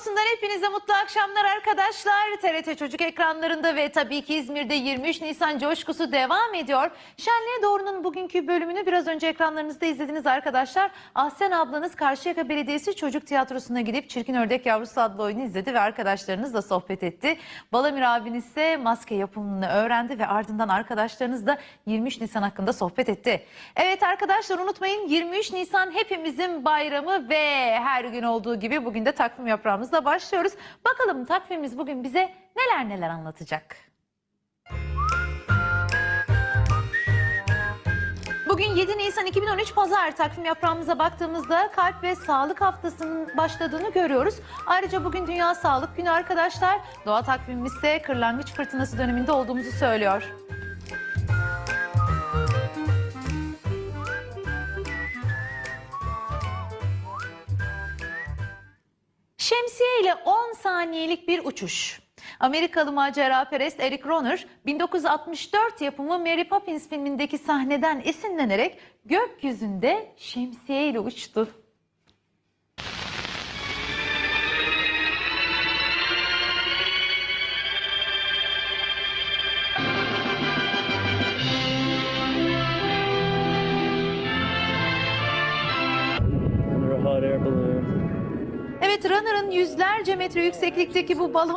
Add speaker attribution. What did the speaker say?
Speaker 1: olsunlar hepinize mutlu akşamlar arkadaşlar. TRT Çocuk ekranlarında ve tabii ki İzmir'de 23 Nisan coşkusu devam ediyor. Şenliğe Doğru'nun bugünkü bölümünü biraz önce ekranlarınızda izlediniz arkadaşlar. Ahsen ablanız Karşıyaka Belediyesi Çocuk Tiyatrosu'na gidip Çirkin Ördek Yavrusu adlı oyunu izledi ve arkadaşlarınızla sohbet etti. Balamir abiniz ise maske yapımını öğrendi ve ardından arkadaşlarınızla 23 Nisan hakkında sohbet etti. Evet arkadaşlar unutmayın 23 Nisan hepimizin bayramı ve her gün olduğu gibi bugün de takvim yaprağımızla başlıyoruz. Bakalım takvimimiz bugün bize neler neler anlatacak. Bugün 7 Nisan 2013 Pazar takvim yaprağımıza baktığımızda kalp ve sağlık haftasının başladığını görüyoruz. Ayrıca bugün Dünya Sağlık Günü arkadaşlar. Doğa takvimimiz ise kırlangıç fırtınası döneminde olduğumuzu söylüyor. Şemsiye ile 10 saniyelik bir uçuş. Amerikalı maceraperest Eric Rohner 1964 yapımı Mary Poppins filmindeki sahneden esinlenerek gökyüzünde şemsiye ile uçtu.
Speaker 2: hot air balloon.
Speaker 1: Evet Runner'ın yüzlerce metre yükseklikteki bu balon